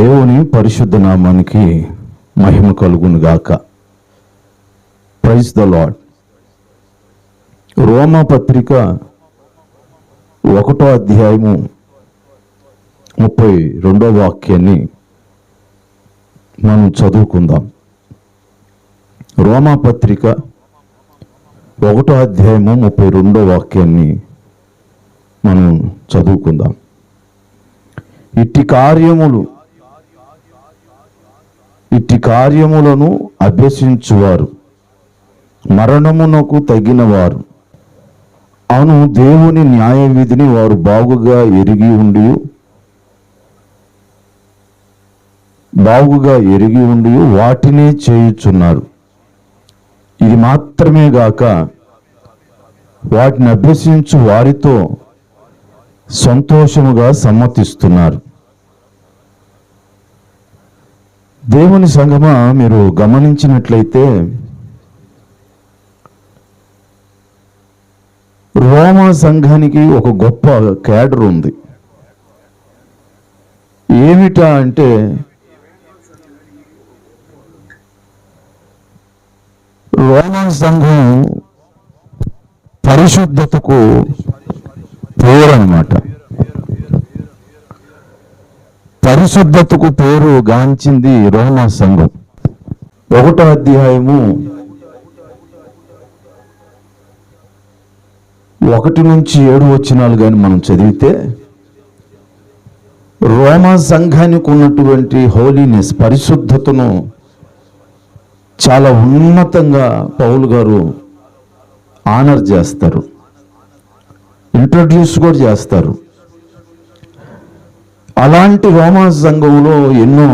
దేవుని పరిశుద్ధ నామానికి మహిమ కలుగునుగాక. ప్రైజ్ ద లాడ్ రోమా పత్రిక ఒకటో అధ్యాయము ముప్పై రెండో వాక్యాన్ని మనం చదువుకుందాం. రోమా పత్రిక ఒకటో అధ్యాయము ముప్పై రెండో వాక్యాన్ని మనం చదువుకుందాం. ఇట్టి కార్యములు ఇట్టి కార్యములను అభ్యసించువారు. మరణమునకు తగినవారు. అను దేవుని న్యాయ విధిని వారు బాగుగా ఎరిగి ఉండి బాగుగా ఎరిగి ఉండి వాటినే చేయుచున్నారు. ఇది మాత్రమే గాక వాటిని అభ్యసించు వారితో సంతోషముగా సమ్మతిస్తున్నారు. దేవుని సంగమా మీరు గమనించినట్లయితే రోమా సంఘానికి ఒక గొప్ప క్యాడర్ ఉంది. ఏమిటా అంటే రోమా సంఘం పరిశుద్ధతకు పేరు అన్నమాట పరిశుద్ధతకు పేరు గాంచింది రోమా సంఘం. ఒకటో అధ్యాయము ఒకటి నుంచి ఏడు వచ్చినాలు కానీ మనం చదివితే రోమా సంఘానికి ఉన్నటువంటి హోలీనెస్ పరిశుద్ధతను చాలా ఉన్నతంగా పౌలు గారు ఆనర్ చేస్తారు. ఇంట్రడ్యూస్ కూడా చేస్తారు. అలాంటి రోమా సంఘంలో ఎన్నో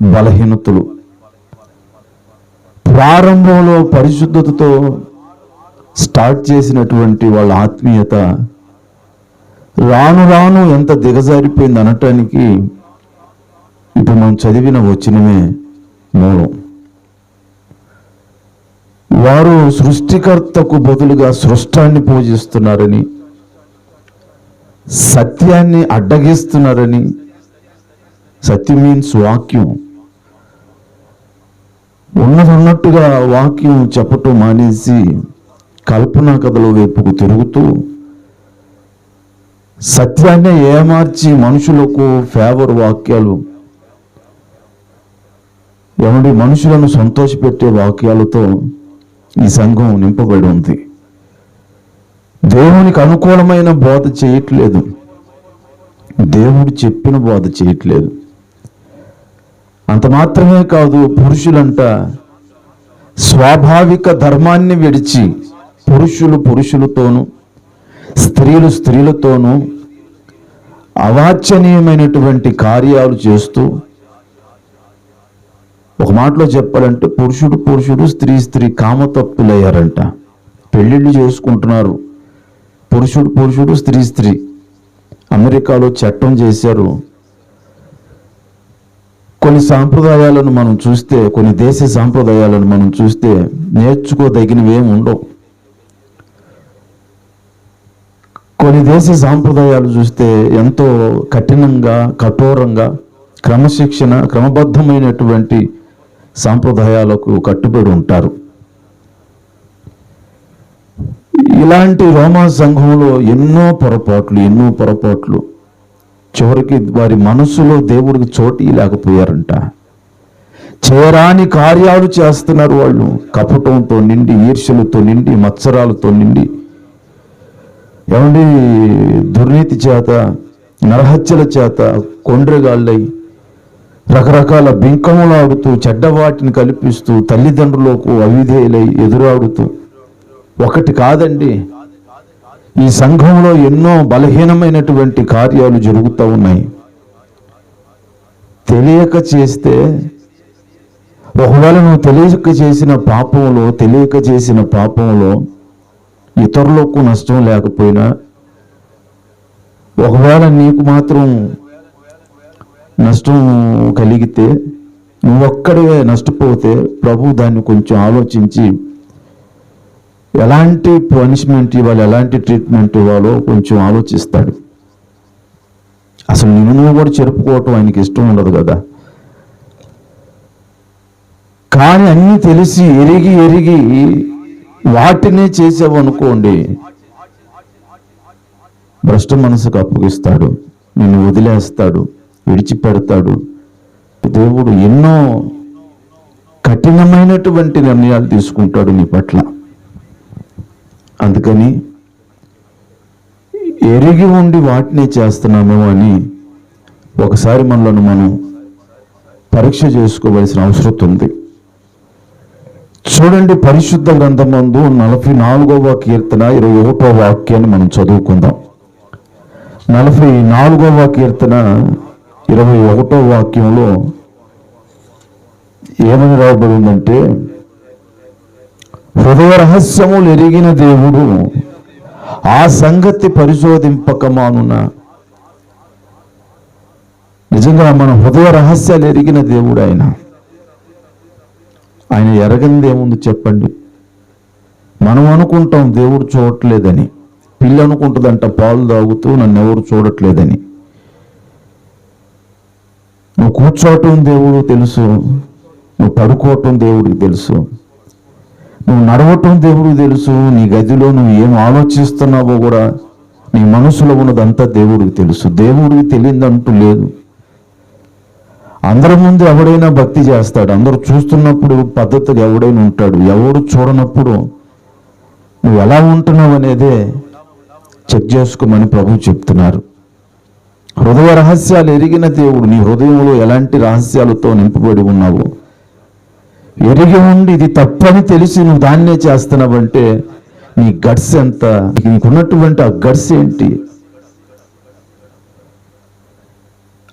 బలహీనతలు. ప్రారంభంలో పరిశుద్ధతతో స్టార్ట్ చేసినటువంటి వాళ్ళ ఆత్మీయత రాను రాను ఎంత దిగజారిపోయింది అనటానికి ఇప్పుడు మనం చదివిన వచ్చినమే మూలం. వారు సృష్టికర్తకు బదులుగా సృష్టాన్ని పూజిస్తున్నారని సత్యాన్ని అడ్డగిస్తున్నారని సత్యం మీన్స్ వాక్యం. ఉన్నదన్నట్టుగా వాక్యం చెప్పటం మానేసి కల్పనా కథల వైపుకు తిరుగుతూ సత్యాన్ని ఏమార్చి మనుషులకు ఫేవర్ వాక్యాలు ఏమంటే మనుషులను సంతోషపెట్టే వాక్యాలతో ఈ సంఘం నింపబడి ఉంది. దేవునికి అనుకూలమైన బోధ చేయట్లేదు. దేవుడు చెప్పిన బోధ చేయట్లేదు. అంత మాత్రమే కాదు పురుషులంట స్వాభావిక ధర్మాన్ని విడిచి పురుషులు పురుషులతోనూ స్త్రీలు స్త్రీలతోనూ అవాచనీయమైనటువంటి కార్యాలు చేస్తూ ఒక మాటలో చెప్పాలంటే పురుషుడు పురుషుడు స్త్రీ స్త్రీ కామతత్తులయ్యారంట. పెళ్ళిళ్ళు చేసుకుంటున్నారు. పురుషుడు పురుషుడు స్త్రీ స్త్రీ. అమెరికాలో చట్టం చేశారు. కొన్ని సాంప్రదాయాలను మనం చూస్తే కొన్ని దేశ సాంప్రదాయాలను మనం చూస్తే నేర్చుకోదగినవి ఏమి ఉండవు. కొన్ని దేశ సాంప్రదాయాలు చూస్తే ఎంతో కఠినంగా కఠోరంగా క్రమశిక్షణ క్రమబద్ధమైనటువంటి సాంప్రదాయాలకు కట్టుబడి ఉంటారు. ఇలాంటి రోమా సంఘంలో ఎన్నో పొరపాట్లు ఎన్నో పొరపాట్లు. చివరికి వారి మనసులో దేవుడికి చోటు లేకపోయారంట. చేరాని కార్యాలు చేస్తున్నారు వాళ్ళు. కపటంతో నిండి ఈర్ష్యలతో నిండి మత్సరాలతో నిండి. ఏమండి దుర్నీతి చేత నరహత్యల చేత కొండ్రగాళ్ళై రకరకాల బింకములాడుతూ చెడ్డవాటిని కల్పిస్తూ తల్లిదండ్రులకు అవిధేయులై ఎదురాడుతూ ఒకటి కాదండి. ఈ సంఘంలో ఎన్నో బలహీనమైనటువంటి కార్యాలు జరుగుతూ ఉన్నాయి. తెలియక చేస్తే ఒకవేళ నువ్వు తెలియక చేసిన పాపంలో తెలియక చేసిన పాపంలో ఇతరులకు నష్టం లేకపోయినా ఒకవేళ నీకు మాత్రం నష్టం కలిగితే నువ్వొక్కడే నష్టపోతే ప్రభు దాన్ని కొంచెం ఆలోచించి ఎలాంటి పనిష్మెంట్ ఇవ్వాలి ఎలాంటి ట్రీట్మెంట్ ఇవ్వాలో కొంచెం ఆలోచిస్తాడు. అసలు నిన్ను నువ్వు కూడా చెరుపుకోవటం ఆయనకి ఇష్టం ఉండదు కదా. కానీ అన్నీ తెలిసి ఎరిగి ఎరిగి వాటినే చేసావనుకోండి భ్రష్ట మనసుకు అప్పగిస్తాడు నిన్ను వదిలేస్తాడు విడిచిపెడతాడు. దేవుడు ఎన్నో కఠినమైనటువంటి నిర్ణయాలు తీసుకుంటాడు నీ పట్ల. అందుకని ఎరిగి ఉండి వాటిని చేస్తున్నామేమో అని ఒకసారి మనలను మనం పరీక్ష చేసుకోవలసిన అవసరం ఉంది. చూడండి పరిశుద్ధ గ్రంథమందు నలభై నాలుగవ కీర్తన ఇరవై ఒకటో వాక్యాన్ని మనం చదువుకుందాం. నలభై నాలుగవ కీర్తన ఇరవై ఒకటో వాక్యంలో ఏమని రాబడిందంటే హృదయ రహస్యములు ఎరిగిన దేవుడు ఆ సంగతి పరిశోధింపక మానున నిజంగా మన హృదయ రహస్యాలు ఎరిగిన దేవుడు ఆయన ఆయన ఎరగనిది ఏముంది చెప్పండి. మనం అనుకుంటాం దేవుడు చూడట్లేదని. పిల్లి అనుకుంటుందంట పాలు తాగుతూ నన్ను ఎవరు చూడట్లేదని. నువ్వు కూర్చోవటం దేవుడు తెలుసు. నువ్వు పడుకోవటం దేవుడికి తెలుసు. నువ్వు నడవటం దేవుడికి తెలుసు నీ గదిలో నువ్వు ఏం ఆలోచిస్తున్నావో కూడా నీ మనసులో ఉన్నదంతా దేవుడికి తెలుసు. దేవుడికి తెలియదంటూ లేదు. అందరి ముందు ఎవడైనా భక్తి చేస్తాడు. అందరూ చూస్తున్నప్పుడు పద్ధతులు ఎవడైనా ఉంటాడు. ఎవడు చూడనప్పుడు నువ్వు ఎలా ఉంటున్నావు అనేదే చెక్ చేసుకోమని ప్రభు చెప్తున్నారు. హృదయ రహస్యాలు ఎరిగిన దేవుడు నీ హృదయంలో ఎలాంటి రహస్యాలతో నింపబడి ఉన్నావు? ఎరిగి ఉండి ఇది తప్పని తెలిసి నువ్వు దాన్నే చేస్తున్నావంటే నీ గట్స్ ఎంత? నీకున్నటువంటి ఆ గట్స్ ఏంటి?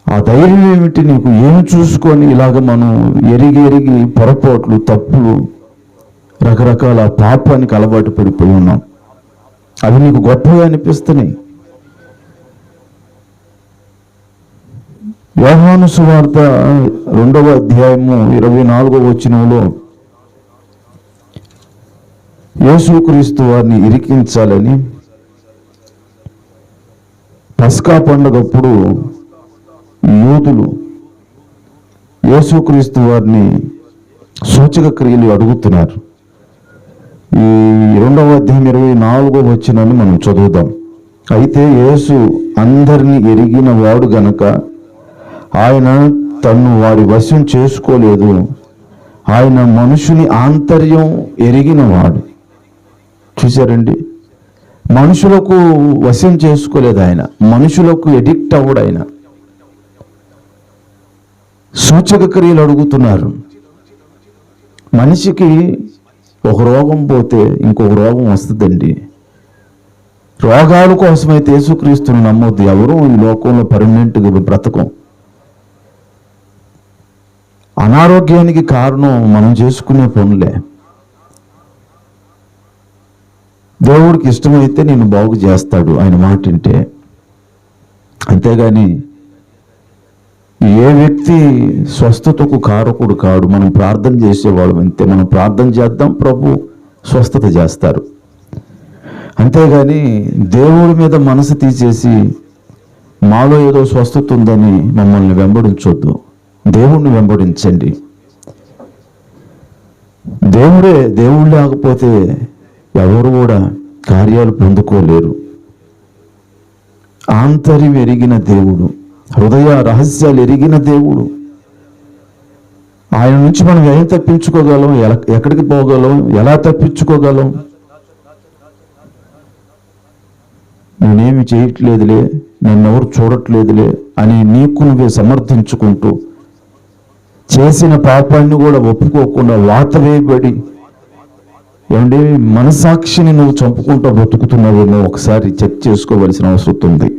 ఆ ధైర్యం ఏమిటి? నీకు ఏమి చూసుకొని ఇలాగ మనం ఎరిగి ఎరిగి పొరపాట్లు తప్పులు రకరకాల పాపానికి అలవాటు పడిపోయి ఉన్నాం. అవి నీకు గొప్పగా అనిపిస్తున్నాయి. యోహాను సువార్త రెండవ అధ్యాయము ఇరవై నాలుగవ వచనంలో యేసుక్రీస్తు వారిని ఇరికించాలని పస్కా పండుగప్పుడు యూదులు యేసుక్రీస్తు వారిని సూచక క్రియలు అడుగుతున్నారు. ఈ రెండవ అధ్యాయం ఇరవై నాలుగో వచ్చినాన్ని మనం చదువుదాం. అయితే యేసు అందరినీ ఎరిగిన వాడు గనక ఆయన తను వారి వశం చేసుకోలేదు. ఆయన మనుషుని ఆంతర్యం ఎరిగినవాడు. చూశారండి? మనుషులకు వశం చేసుకోలేదు ఆయన. మనుషులకు ఎడిక్ట్ అవ్వడు ఆయన. సూచక క్రియలు అడుగుతున్నారు. మనిషికి ఒక రోగం పోతే ఇంకొక రోగం వస్తుందండి. రోగాల కోసమైతే యేసుక్రీస్తుని నమ్మొద్దు. ఎవరు ఈ లోకంలో పర్మనెంట్గా బ్రతకం. అనారోగ్యానికి కారణం మనం చేసుకునే పనులే. దేవుడికి ఇష్టమైతే నేను బాగు చేస్తాడు ఆయన మాట వింటే. అంతేగాని ఏ వ్యక్తి స్వస్థతకు కారకుడు కాడు మనం ప్రార్థన చేసేవాడు అంతే. మనం ప్రార్థన చేద్దాం ప్రభు స్వస్థత చేస్తారు. అంతేగాని దేవుడి మీద మనసు తీసేసి మాలో ఏదో స్వస్థత ఉందని మమ్మల్ని వెంబడించొద్దు. దేవుణ్ణి వెంబడించండి. దేవుడే దేవుడు లేకపోతే ఎవరు కూడా కార్యాలు పొందుకోలేరు. ఆంతర్యం ఎరిగిన దేవుడు హృదయ రహస్యాలు ఎరిగిన దేవుడు. ఆయన నుంచి మనం ఏం తప్పించుకోగలం ఎలా- ఎక్కడికి పోగలం ఎలా తప్పించుకోగలం? నేనేమి చేయట్లేదులే నన్నెవరు చూడట్లేదులే అని నీకు నువ్వే సమర్థించుకుంటూ చేసిన పాపాన్ని కూడా ఒప్పుకోకుండా వాతవేయబడి ఏమండి మనసాక్షిని నువ్వు చంపుకుంటూ బతుకుతున్నావేమో ఒకసారి చెక్ చేసుకోవలసిన అవసరం ఉంది.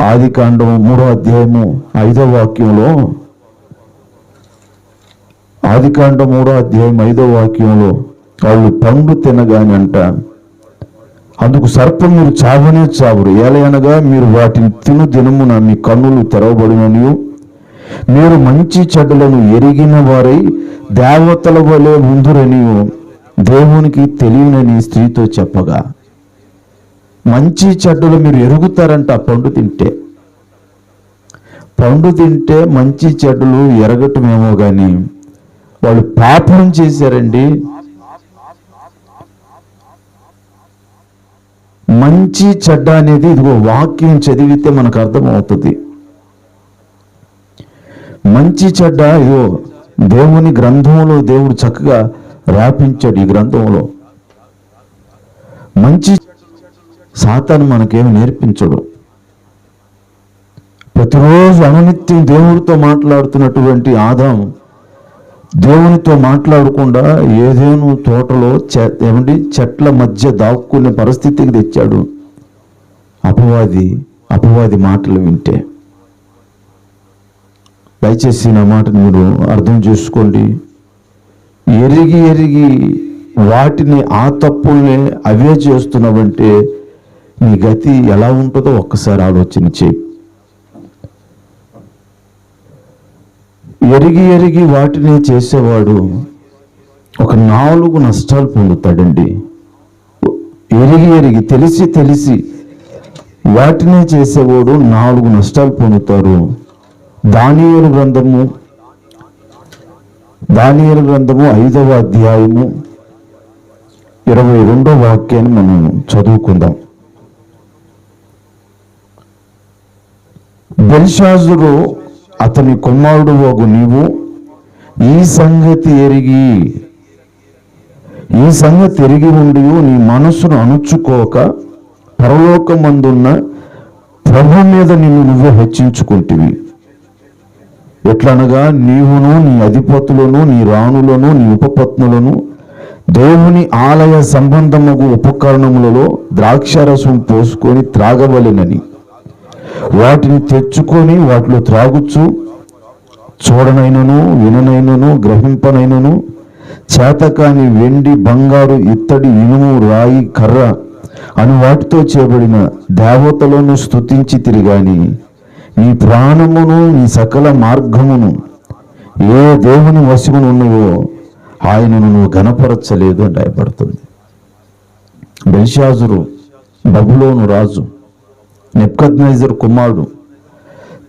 ఆది కాండం మూడో అధ్యాయము ఐదో వాక్యంలో ఆది కాండం మూడో అధ్యాయం ఐదో వాక్యంలో వాళ్ళు పండు తినగాని అంట అందుకు సర్పం మీరు చావనే చావురు. ఏలయనగా మీరు వాటిని తిను దినమున మీ కన్నులు తెరవబడిననియు. మీరు మంచి చెడ్డలను ఎరిగిన వారై దేవతల వలె ఉందురనియు దేవునికి తెలియనని స్త్రీతో చెప్పగా మంచి చెడ్డలు మీరు ఎరుగుతారంట పండు తింటే. పండు తింటే మంచి చెడ్డలు ఎరగటమేమో కానీ వాళ్ళు పాపం చేశారండి. మంచి చెడ్డ అనేది ఇదిగో వాక్యం చదివితే మనకు అర్థమవుతుంది. మంచి చెడ్డ ఇదో దేవుని గ్రంథంలో దేవుడు చక్కగా రాపించాడు ఈ గ్రంథంలో. మంచి సాతాను మనకేమి నేర్పించడు. ప్రతిరోజు అనునిత్యం దేవుడితో మాట్లాడుతున్నటువంటి ఆదాం దేవునితో మాట్లాడకుండా ఏదేను తోటలో చె- ఏమండి చెట్ల మధ్య దాక్కునే పరిస్థితికి తెచ్చాడు. అపవాది అపవాది మాటలు వింటే. దయచేసి నా మాటను మీరు అర్థం చేసుకోండి. ఎరిగి ఎరిగి వాటిని ఆ తప్పుల్ని అవే చేస్తున్నావంటే నీ గతి ఎలా ఉంటుందో ఒక్కసారి ఆలోచన చేయి. ఎరిగి ఎరిగి వాటిని చేసేవాడు ఒక నాలుగు నష్టాలు పొందుతాడండి. ఎరిగి ఎరిగి తెలిసి తెలిసి వాటినే చేసేవాడు నాలుగు నష్టాలు పొందుతారు దానియలు గ్రంథము దానియలు గ్రంథము ఐదవ అధ్యాయము ఇరవై రెండో వాక్యాన్ని మనం చదువుకుందాం. బెల్షాజుడు అతని కుమారుడు వాగు నీవు ఈ సంగతి ఎరిగి ఈ సంగతి ఎరిగి ఉండి నీ మనసును అణుచుకోక పరలోకమందున్న ప్రభు మీద నిన్ను నువ్వు హెచ్చించుకుంటేవి. ఎట్లనగా నీవును నీ అధిపతులను నీ రాణులను నీ ఉపపత్నులను దేవుని ఆలయ సంబంధముకు ఉపకరణములలో ద్రాక్షారసం పోసుకొని త్రాగవలెనని. వాటిని తెచ్చుకొని వాటిలో త్రాగుచు చూడనైనను విననైనను గ్రహింపనైనను చేతకాని వెండి బంగారు ఇత్తడి ఇనుము రాయి కర్ర అను వాటితో చేయబడిన దేవతలను స్తుతించి తిరిగాని నీ ప్రాణమును నీ సకల మార్గమును ఏ దేవుని వశమును ఉన్నవో ఆయనను నువ్వు గనపరచలేదు అని రాయబడుతుంది. బెల్షాజురు బబులోను రాజు నెప్కజ్నైజర్ కుమారుడు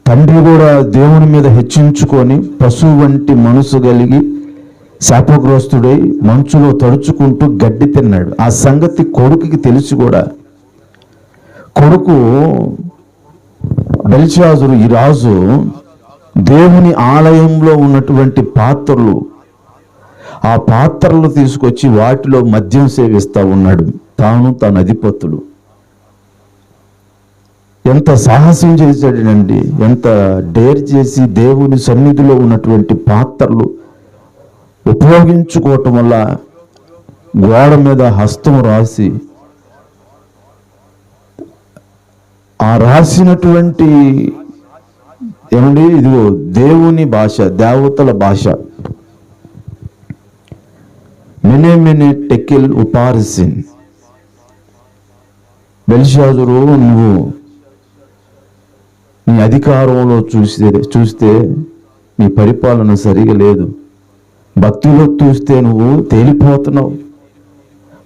తండ్రి కూడా దేవుని మీద హెచ్చించుకొని పశువు వంటి మనసు కలిగి శాపగ్రస్తుడై మంచులో తడుచుకుంటూ గడ్డి తిన్నాడు. ఆ సంగతి కొడుకుకి తెలిసి కూడా కొడుకు బెల్చాజురు ఈ రాజు దేవుని ఆలయంలో ఉన్నటువంటి పాత్రలు ఆ పాత్రలు తీసుకొచ్చి వాటిలో మద్యం సేవిస్తా ఉన్నాడు. తాను తన అధిపతులు ఎంత సాహసం చేశాడనండి ఎంత డేర్ చేసి దేవుని సన్నిధిలో ఉన్నటువంటి పాత్రలు ఉపయోగించుకోవటం వల్ల గోడ మీద హస్తం రాసి ఆ రాసినటువంటి ఏమండి? ఇదిగో దేవుని భాష దేవతల భాష. మెనే మెనే టెకిల్ ఉపారిసిన్. బెల్షాదురు నువ్వు నీ అధికారంలో చూస్తే చూస్తే నీ పరిపాలన సరిగా లేదు. భక్తిలో చూస్తే నువ్వు తేలిపోతున్నావు.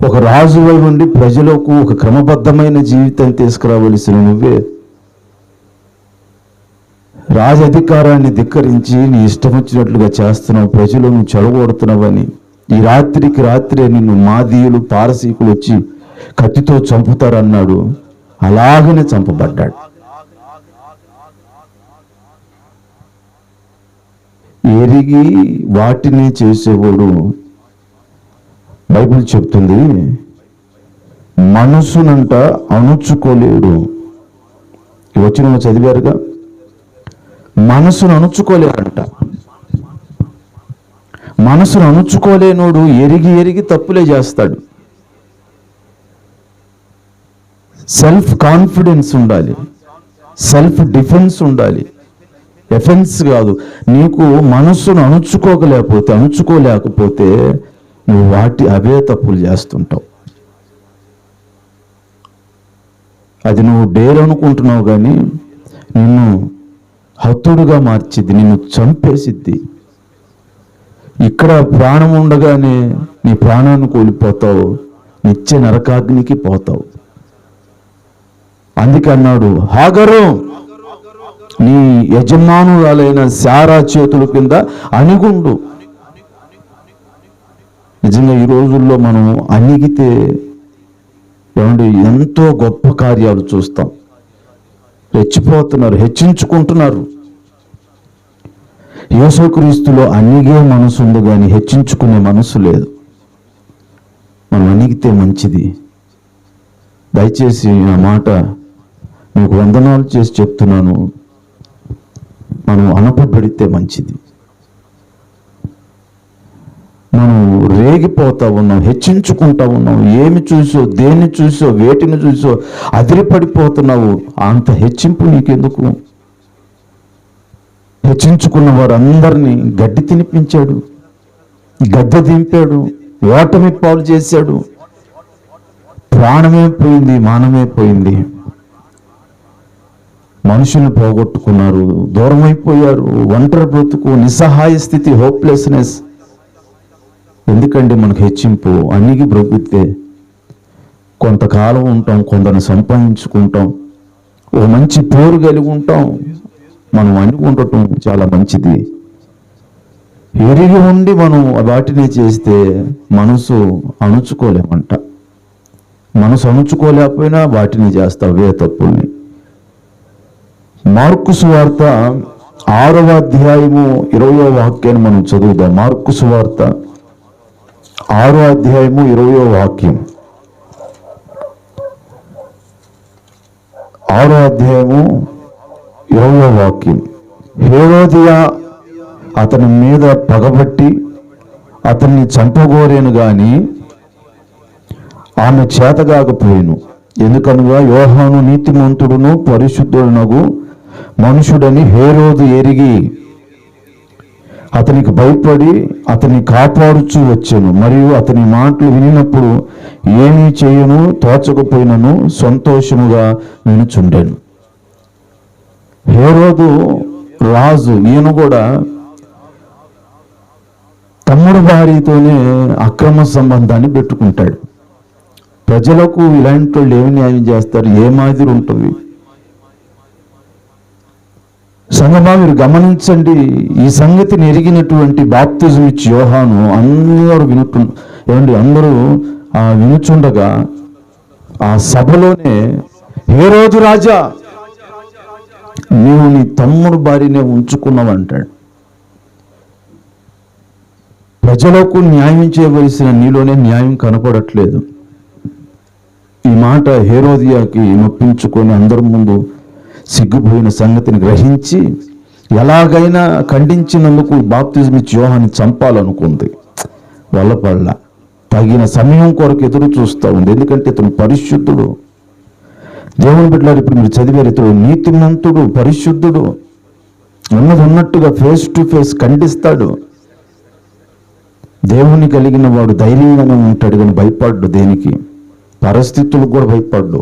ఒక రాజువై ఉండి ప్రజలకు ఒక క్రమబద్ధమైన జీవితం తీసుకురావలసిన నువ్వే. రాజధికారాన్ని ధిక్కరించి నీ ఇష్టం వచ్చినట్లుగా చేస్తున్నావు ప్రజలను చెడగొడుతున్నావని ఈ రాత్రికి రాత్రే నిన్ను మాదీయులు పారసీకులు వచ్చి కత్తితో చంపుతారన్నాడు. అలాగనే చంపబడ్డాడు. ఎరిగి వాటిని చేసేవాడు బైబిల్ చెప్తుంది మనసునంట అణుచుకోలేడు. ఈ వచ్చిన చదివారుగా మనసును అణుచుకోలేడంట. మనసును అణుచుకోలేనోడు ఎరిగి ఎరిగి తప్పులే చేస్తాడు. సెల్ఫ్ కాన్ఫిడెన్స్ ఉండాలి. సెల్ఫ్ డిఫెన్స్ ఉండాలి. ఎఫెన్స్ కాదు. నీకు మనస్సును అణుచుకోకలేకపోతే అణుచుకోలేకపోతే నువ్వు వాటి అవే తప్పులు చేస్తుంటావు. అది నువ్వు డేర్ అనుకుంటున్నావు కానీ నిన్ను హతుడుగా మార్చిద్ది నిన్ను చంపేసిద్ది. ఇక్కడ ప్రాణం ఉండగానే నీ ప్రాణాన్ని కోల్పోతావు నిత్య నరకాగ్నికి పోతావు. అందుకన్నాడు హాగరు నీ యజమానురాలైన శారా చేతుల కింద అణిగుండు. నిజంగా ఈ రోజుల్లో మనం అణిగితే ఏమండి ఎంతో గొప్ప కార్యాలు చూస్తాం. రెచ్చిపోతున్నారు హెచ్చించుకుంటున్నారు. యేసుక్రీస్తులో అణిగే మనసు ఉంది కానీ హెచ్చించుకునే మనసు లేదు. మనం అణిగితే మంచిది. దయచేసి ఆ మాట మీకు వందనాలు చేసి చెప్తున్నాను. మనం అనపబడితే మంచిది. మనం రేగిపోతూ ఉన్నాం హెచ్చించుకుంటా ఉన్నాం. ఏమి చూసో దేన్ని చూసో వేటిని చూసో అదిరిపడిపోతున్నావు. అంత హెచ్చింపు నీకెందుకు? హెచ్చించుకున్న వారందరినీ గడ్డి తినిపించాడు గద్ద దింపాడు ఓటమి పాలు చేశాడు. ప్రాణమే పోయింది మానమే పోయింది. మనుషులు పోగొట్టుకున్నారు దూరమైపోయారు. ఒంటరి బ్రతుకు నిస్సహాయ స్థితి హోప్లెస్నెస్ ఎందుకండి మనకు హెచ్చింపు? అన్నికి బ్రతికితే కొంతకాలం ఉంటాం కొందరిని సంపాదించుకుంటాం. ఓ మంచి పేరు కలిగి ఉంటాం. మనం అనుకుంటటం చాలా మంచిది. ఎరిగి ఉండి మనం వాటిని చేస్తే మనసు అణుచుకోలేమంట. మనసు అణుచుకోలేకపోయినా వాటిని చేస్తా అవే తప్పుల్ని. మార్కు సువార్త ఆరవ అధ్యాయము ఇరవయో వాక్యాన్ని మనం చదువుదాం. మార్కు సువార్త ఆరో అధ్యాయము ఇరవయో వాక్యం. ఆరో అధ్యాయము ఇరవయో వాక్యం. హేరోదియా అతని మీద పగబట్టి అతన్ని చంపగోరేను గాని ఆమె చేతగాకపోయాను. ఎందుకనగా యోహాను నీతిమంతుడును పరిశుద్ధుడునగు మనుషుడని హేరోదు ఎరిగి అతనికి భయపడి అతన్ని కాపాడుచూ వచ్చాను. మరియు అతని మాటలు వినినప్పుడు ఏమీ చేయను తోచకపోయినను సంతోషముగా వినుచుండాను. హేరోదు రాజు ఈయన కూడా తమ్ముడు భార్యతోనే అక్రమ సంబంధాన్ని పెట్టుకుంటాడు. ప్రజలకు ఇలాంటి వాళ్ళు ఏమి న్యాయం చేస్తారు? ఏ మాదిరి ఉంటుంది? సంగమా మీరు గమనించండి ఈ సంగతిని ఎరిగినటువంటి బాప్తిజం ఇచ్చి యోహాను అందరూ వినుటు ఏమండి అందరూ ఆ వినుచుండగా ఆ సభలోనే ఏ రోజు రాజా నీవు నీ తమ్ముడు భార్యనే ఉంచుకున్నావు అంటాడు ప్రజలకు న్యాయం చేయవలసిన నీలోనే న్యాయం కనపడట్లేదు. ఈ మాట హేరోదియాకి నొప్పించుకొని అందరి ముందు సిగ్గుపోయిన సంగతిని గ్రహించి ఎలాగైనా ఖండించినందుకు బాప్తిజం ఇచ్చి యోహాన్ని చంపాలనుకుంది. వల్లపళ్ళ తగిన సమయం కొరకు ఎదురు చూస్తూ ఉంది. ఎందుకంటే ఇతను పరిశుద్ధుడు. దేవుని బిడ్డలారు ఇప్పుడు మీరు చదివారు ఇతడు నీతిమంతుడు పరిశుద్ధుడు. ఉన్నది ఉన్నట్టుగా ఫేస్ టు ఫేస్ ఖండిస్తాడు. దేవుని కలిగిన వాడు ధైర్యంగానే ఉంటాడు కానీ భయపడ్డు దేనికి? పరిస్థితులకు కూడా భయపడ్డు.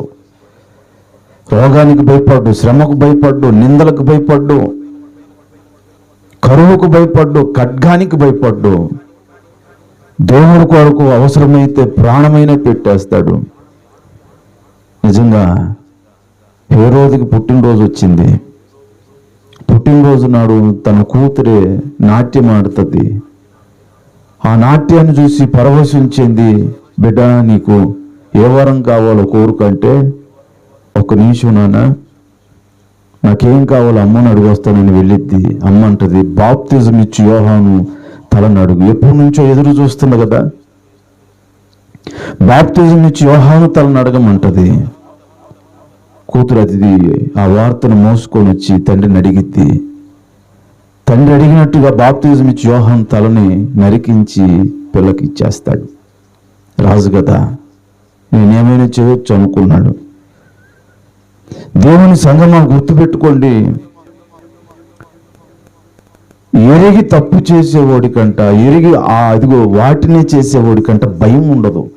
రోగానికి భయపడ్డు శ్రమకు భయపడ్డు నిందలకు భయపడ్డు కరువుకు భయపడ్డు ఖడ్గానికి భయపడ్డు దేవుడి కొరకు అవసరమైతే ప్రాణమైన పెట్టేస్తాడు. నిజంగా ఏ రోజుకి పుట్టినరోజు వచ్చింది. పుట్టినరోజు నాడు తన కూతురే నాట్యం ఆడుతుంది. ఆ నాట్యాన్ని చూసి పరవశించింది బిడ్డ నీకు ఏ వరం కావాలో కోరుకంటే ఒక నిమిషం నాన్న. నాకేం కావాలో అమ్మని అడుగొస్తానని వెళ్ళిద్ది. అమ్మ అంటది బాప్తిజం ఇచ్చి యోహాను తలని అడుగు ఎప్పటి నుంచో ఎదురు చూస్తున్న కదా. బాప్తిజం ఇచ్చి యోహాను తలని అడగమంటది కూతురు అది ఆ వార్తను మోసుకొని వచ్చి తండ్రిని అడిగిద్ది. తండ్రి అడిగినట్టుగా బాప్తిజం ఇచ్చి యోహాన్ తలని నరికించి పిల్లకి ఇచ్చేస్తాడు. రాజు కదా నేనేమైనా చేయొచ్చు అనుకున్నాడు. దేవుని సంగమా గుర్తుపెట్టుకోండి. ఎరిగి తప్పు చేసేవాడి కంట ఎరిగి ఆ అదిగో వాటినే చేసేవాడి కంట భయం ఉండదు.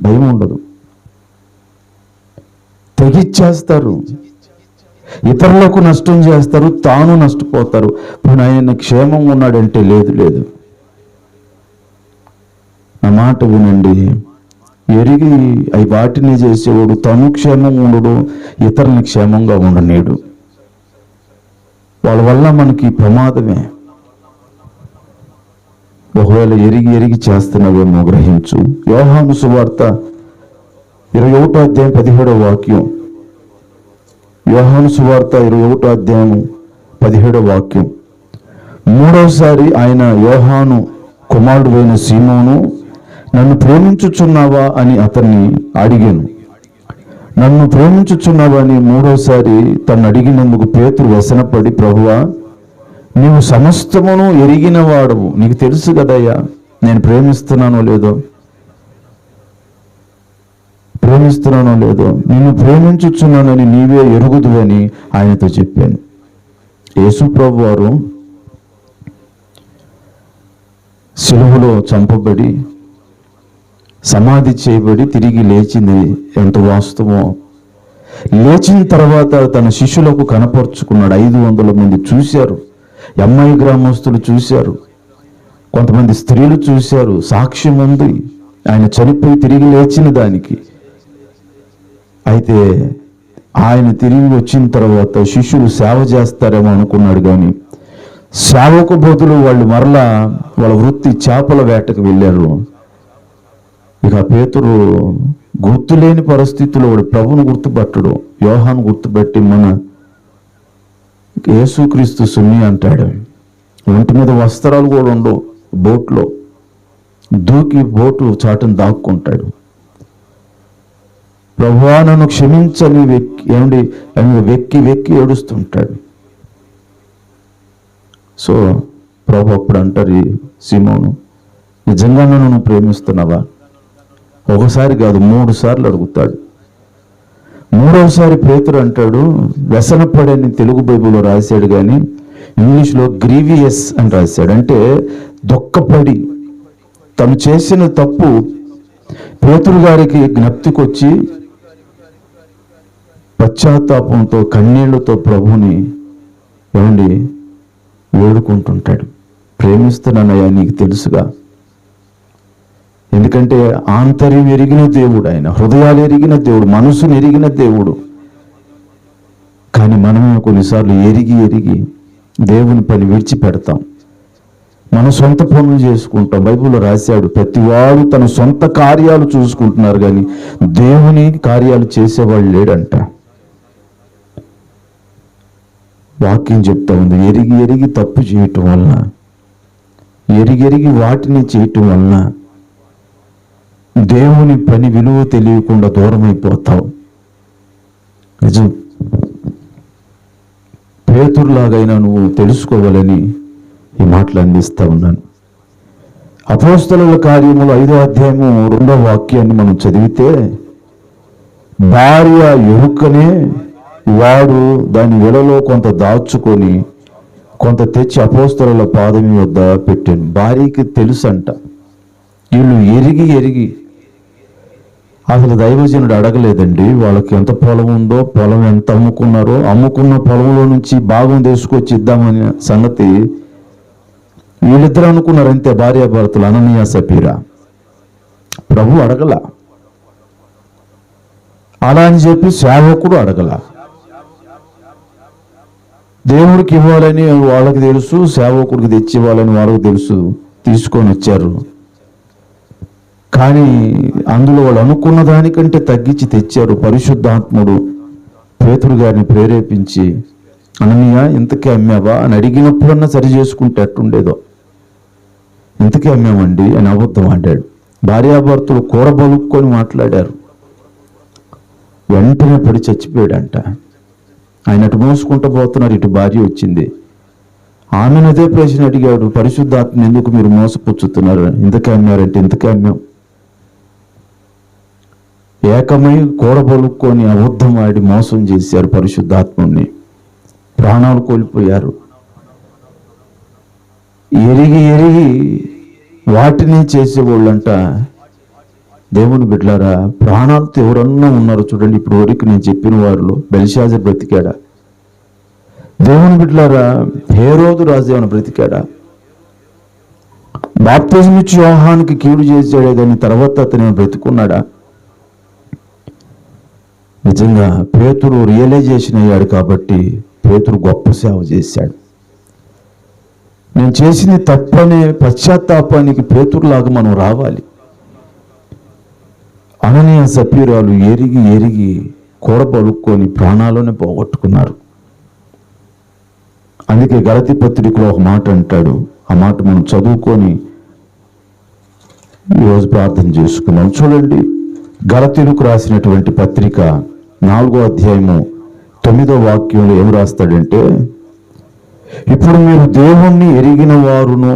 భయం ఉండదు. తెగిచ్చేస్తారు. ఇతరులకు నష్టం చేస్తారు తాను నష్టపోతారు. ఇప్పుడు ఆయన క్షేమం ఉన్నాడంటే లేదు లేదు. నా మాట వినండి. ఎరిగి అవి వాటిని చేసేవాడు తను క్షేమంగా ఉండడు ఇతరుని క్షేమంగా ఉండనీడు వాళ్ళ వల్ల మనకి ప్రమాదమే. ఒకవేళ ఎరిగి ఎరిగి చేస్తున్నవేమో గ్రహించు యోహాను సువార్త ఇరవై ఒకటో అధ్యాయం పదిహేడో వాక్యం. యోహాను సువార్త ఇరవై ఒకటో అధ్యాయం పదిహేడో వాక్యం. మూడవసారి ఆయన యోహాను కుమారుడు అయిన సీమోను నన్ను ప్రేమించుచున్నావా అని అతన్ని అడిగాను. నన్ను ప్రేమించుచున్నావా అని మూడోసారి తను అడిగినందుకు పేతురు వ్యసనపడి ప్రభువా నీవు సమస్తమును ఎరిగిన వాడవు నీకు తెలుసు కదయ్యా నేను ప్రేమిస్తున్నానో లేదో? ప్రేమిస్తున్నానో లేదో? నిన్ను ప్రేమించుచున్నానని నీవే ఎరుగుదు అని ఆయనతో చెప్పాను. యేసు ప్రభు వారు సిలువలో చంపబడి సమాధి చేయబడి తిరిగి లేచింది ఎంత వాస్తవమో. లేచిన తర్వాత తన శిష్యులకు కనపరుచుకున్నాడు. ఐదు వందల మంది చూశారు. అమ్మాయి గ్రామస్తులు చూశారు. కొంతమంది స్త్రీలు చూశారు. సాక్ష్యం ఉంది. ఆయన చనిపోయి తిరిగి లేచిన దానికి. అయితే ఆయన తిరిగి వచ్చిన తర్వాత శిష్యులు సేవ చేస్తారేమో అనుకున్నాడు కానీ సేవకు బదులు వాళ్ళు మరలా వాళ్ళ వృత్తి చేపల వేటకు వెళ్ళారు. ఇక పేతురు గుర్తులేని పరిస్థితుల్లో వాడు ప్రభును గుర్తుపట్టడు యోహాను గుర్తుపెట్టి మన యేసుక్రీస్తు సున్ని అంటాడు. ఒంటి మీద వస్త్రాలు కూడా ఉండవు బోట్లో. దూకి బోటు చాటును దాక్కుంటాడు. ప్రభువా నన్ను క్షమించని వెక్కి ఏమండి ఆయన వెక్కి వెక్కి ఏడుస్తుంటాడు. సో ప్రభు అప్పుడు అంటారు ఈ సీమోను నిజంగా నన్ను నువ్వు ప్రేమిస్తున్నావా? ఒకసారి కాదు మూడు సార్లు అడుగుతాడు. మూడవసారి పేతురు అంటాడు వ్యసనపడని తెలుగు బైబిల్లో రాశాడు కానీ ఇంగ్లీష్లో గ్రీవియస్ అని రాశాడు. అంటే దుఃఖపడి తను చేసిన తప్పు పేతురు గారికి జ్ఞప్తికొచ్చి పశ్చాత్తాపంతో కన్నీళ్ళతో ప్రభుని ఏమండి వేడుకుంటుంటాడు. ప్రేమిస్తున్నానయ్యా నీకు తెలుసుగా. ఎందుకంటే ఆంతర్యం ఎరిగిన దేవుడు ఆయన హృదయాలు ఎరిగిన దేవుడు మనసును ఎరిగిన దేవుడు. కానీ మనమే కొన్నిసార్లు ఎరిగి ఎరిగి దేవుని పని విడిచిపెడతాం. మన సొంత పనులు చేసుకుంటాం. బైబిల్లో రాశాడు ప్రతివాడు తన సొంత కార్యాలు చూసుకుంటున్నారు కానీ దేవుని కార్యాలు చేసేవాళ్ళు లేడంట. వాక్యం చెప్తా ఉంది ఎరిగి ఎరిగి తప్పు చేయటం వలన ఎరిగెరిగి వాటిని చేయటం వలన దేవుని పని విలువ తెలియకుండా దూరం అయిపోతావు నిజం. పేతురులాగైనా నువ్వు తెలుసుకోవాలని ఈ మాటలు అందిస్తూ ఉన్నాను. అపోస్తలుల కార్యములు ఐదో అధ్యాయము రెండో వాక్యాన్ని మనం చదివితే భార్య ఎరుకనే వాడు దాని వెలలో కొంత దాచుకొని కొంత తెచ్చి అపోస్తలుల పాదం వద్ద పెట్టాను. భార్యకి తెలుసంట. వీళ్ళు ఎరిగి ఎరిగి అసలు దైవజనుడు అడగలేదండి వాళ్ళకి ఎంత పొలం ఉందో పొలం ఎంత అమ్ముకున్నారో అమ్ముకున్న పొలంలో నుంచి భాగం తీసుకొచ్చి ఇద్దామనే సంగతి వీళ్ళిద్దరు అనుకున్నారు అంతే భార్యాభర్తలు అననీయ సపీరా. ప్రభు అడగల. అలా అని చెప్పి సేవకుడు అడగల. దేవుడికి ఇవ్వాలని వాళ్ళకి తెలుసు సేవకుడికి తెచ్చి ఇవ్వాలని వాళ్ళకి తెలుసు తీసుకొని వచ్చారు. కానీ అందులో వాళ్ళు అనుకున్న దానికంటే తగ్గించి తెచ్చారు పరిశుద్ధాత్ముడు పేతురు గారిని ప్రేరేపించి అననీయ ఇంతకే అమ్మావా? అని అడిగినప్పుడన్నా సరి చేసుకుంటే అట్టుండేదో. ఇంతకే అమ్మామండి అని అబద్ధం ఆడాడు. భార్యాభర్తలు కూర బలుక్కొని మాట్లాడారు. వెంటనే పడి చచ్చిపోయాడంట. ఆయన అటు మోసుకుంటూ పోతున్నారు ఇటు భార్య వచ్చింది. ఆమెను అదే ప్రశ్న అడిగాడు పరిశుద్ధాత్మ ఎందుకు మీరు మోసపుచ్చుతున్నారు? ఇంతకే అమ్మారంటే ఇంతకే అమ్మాం ఏకమై కూడబొలుక్కొని అబద్ధం ఆడి మోసం చేశారు పరిశుద్ధాత్ముని ప్రాణాలు కోల్పోయారు. ఎరిగి ఎరిగి వాటిని చేసేవాళ్ళంట. దేవుని బిడ్డలారా ప్రాణాలతో ఎవరన్నా ఉన్నారు చూడండి. ఇప్పుడు వరకు నేను చెప్పిన వారిలో బెల్షాజర్ బ్రతికాడా? దేవుని బిడ్డలారా హేరోదు రాజేమని బ్రతికాడా? బాప్తిజం ఇచ్చి యోహానికి కీడు చేసాడే దాని తర్వాత అతను బ్రతుకున్నాడా బ్రతికున్నాడా? నిజంగా పేతురు రియలైజేషన్ అయ్యాడు కాబట్టి పేతురు గొప్ప సేవ చేశాడు. నేను చేసింది తప్పనే పశ్చాత్తాపానికి పేతురులాగా మనం రావాలి. అననీయ సభ్యురాలు ఎరిగి ఎరిగి కూడబడుక్కొని ప్రాణాలను పోగొట్టుకున్నారు. అందుకే గలతి పత్రికలో ఒక మాట అంటాడు. ఆ మాట మనం చదువుకొని ఈరోజు ప్రార్థన చేసుకున్నాం చూడండి గలతీలకు రాసినటువంటి పత్రిక నాలుగో అధ్యాయము తొమ్మిదో వాక్యంలో ఏం రాస్తాడంటే ఇప్పుడు మీరు దేవుణ్ణి ఎరిగిన వారును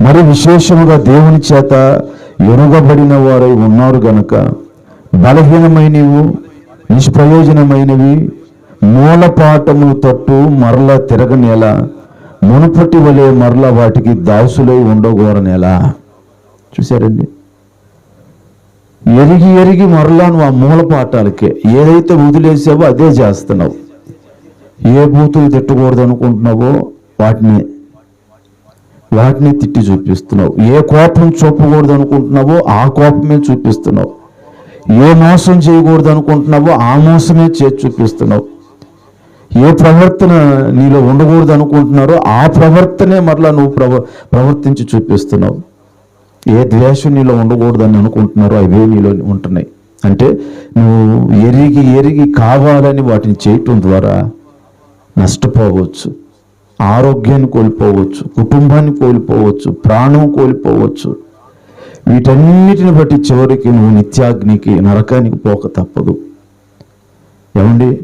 మరి విశేషముగా దేవుని చేత ఎనుగబడిన వారై ఉన్నారు గనక బలహీనమైనవి నిష్ప్రయోజనమైనవి మూలపాఠము తట్టు మరల తిరగనేల మునుపటి వలె మరల వాటికి దాసులై ఉండగోరనేలా. చూశారండి? ఎరిగి ఎరిగి మరలా నువ్వు ఆ మూల పాఠాలకే. ఏదైతే వదిలేసావో అదే చేస్తున్నావు. ఏ బూతులు తిట్టకూడదు అనుకుంటున్నావో వాటిని వాటిని తిట్టి చూపిస్తున్నావు. ఏ కోపం చూపకూడదు అనుకుంటున్నావో ఆ కోపమే చూపిస్తున్నావు. ఏ మోసం చేయకూడదు అనుకుంటున్నావో ఆ మోసమే చేసి చూపిస్తున్నావు. ఏ ప్రవర్తన నీలో ఉండకూడదు అనుకుంటున్నారో ఆ ప్రవర్తనే మరలా నువ్వు ప్రవ ప్రవర్తించి చూపిస్తున్నావు. ఏ ద్వేషం నీలో ఉండకూడదని అనుకుంటున్నారో అవే నీలో ఉంటున్నాయి. అంటే నువ్వు ఎరిగి ఎరిగి కావాలని వాటిని చేయటం ద్వారా నష్టపోవచ్చు. ఆరోగ్యాన్ని కోల్పోవచ్చు కుటుంబాన్ని కోల్పోవచ్చు ప్రాణం కోల్పోవచ్చు. వీటన్నిటిని బట్టి చివరికి నువ్వు నిత్యాగ్నికి నరకానికి పోక తప్పదు. ఏమండి?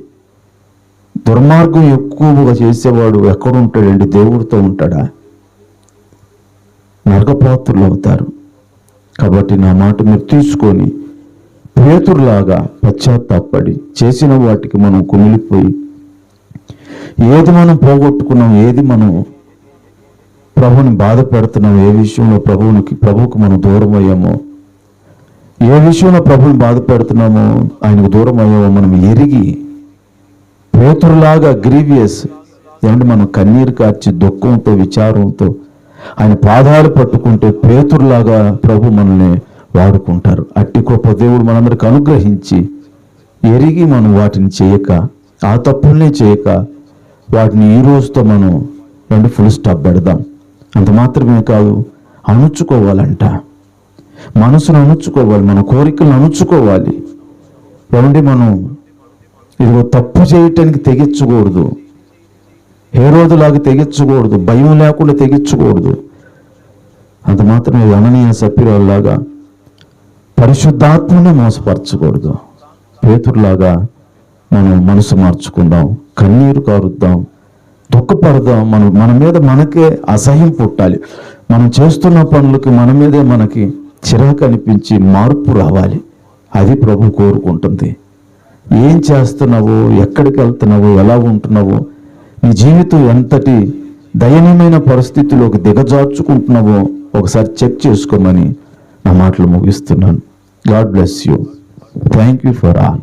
దుర్మార్గం ఎక్కువగా చేసేవాడు ఎక్కడుంటాడండి? దేవుడితో ఉంటాడా? నరకపాత్రులు అవుతారు. కాబట్టి నా మాట మీరు తీసుకొని పేతురులాగా పశ్చాత్తాపడి చేసిన వాటికి మనం కుమిలిపోయి ఏది మనం పోగొట్టుకున్నాం ఏది మనం ప్రభుని బాధ పెడుతున్నాం ఏ విషయంలో ప్రభువునికి ప్రభువుకు మనం దూరం అయ్యామో ఏ విషయంలో ప్రభుని బాధ పెడుతున్నామో ఆయనకు దూరం అయ్యామో మనం ఎరిగి పేతురులాగా గ్రీవియస్ ఏమంటే మనం కన్నీరు కార్చి దుఃఖంతో విచారంతో ఆయన పాదాలు పట్టుకుంటే పేతురులాగా ప్రభు మనల్ని వాడుకుంటారు. అట్టి గొప్ప దేవుడు మనందరికి అనుగ్రహించి ఎరిగి మనం వాటిని చేయక ఆ తప్పుల్ని చేయక వాటిని ఈ రోజుతో మనం రెండు ఫుల్ స్టాప్ పెడదాం. అంత మాత్రమే కాదు అణుచుకోవాలంట. మనసును అణుచుకోవాలి మన కోరికలను అణుచుకోవాలి. ఏమండి మనం ఇదిగో తప్పు చేయటానికి తెగించకూడదు. ఏ రోజులాగా తెగించకూడదు? భయం లేకుండా తెగించకూడదు. అంత మాత్రమే అననీయ సభ్యురాల్లాగా పరిశుద్ధాత్మనే మోసపరచకూడదు. పేతురులాగా మనం మనసు మార్చుకుందాం కన్నీరు కారుద్దాం దుఃఖపడదాం. మనం మన మీద మనకే అసహ్యం పుట్టాలి. మనం చేస్తున్న పనులకి మన మీదే మనకి చిరాకు అనిపించి మార్పు రావాలి. అది ప్రభు కోరుకుంటుంది. ఏం చేస్తున్నావో? ఎక్కడికి వెళ్తున్నావో? ఎలా ఉంటున్నావో? నీ జీవితం ఎంతటి దయనీయమైన పరిస్థితిలోకి దిగజార్చుకుంటున్నావో ఒకసారి చెక్ చేసుకోమని నా మాటలు ముగిస్తున్నాను. God bless you. Thank you for all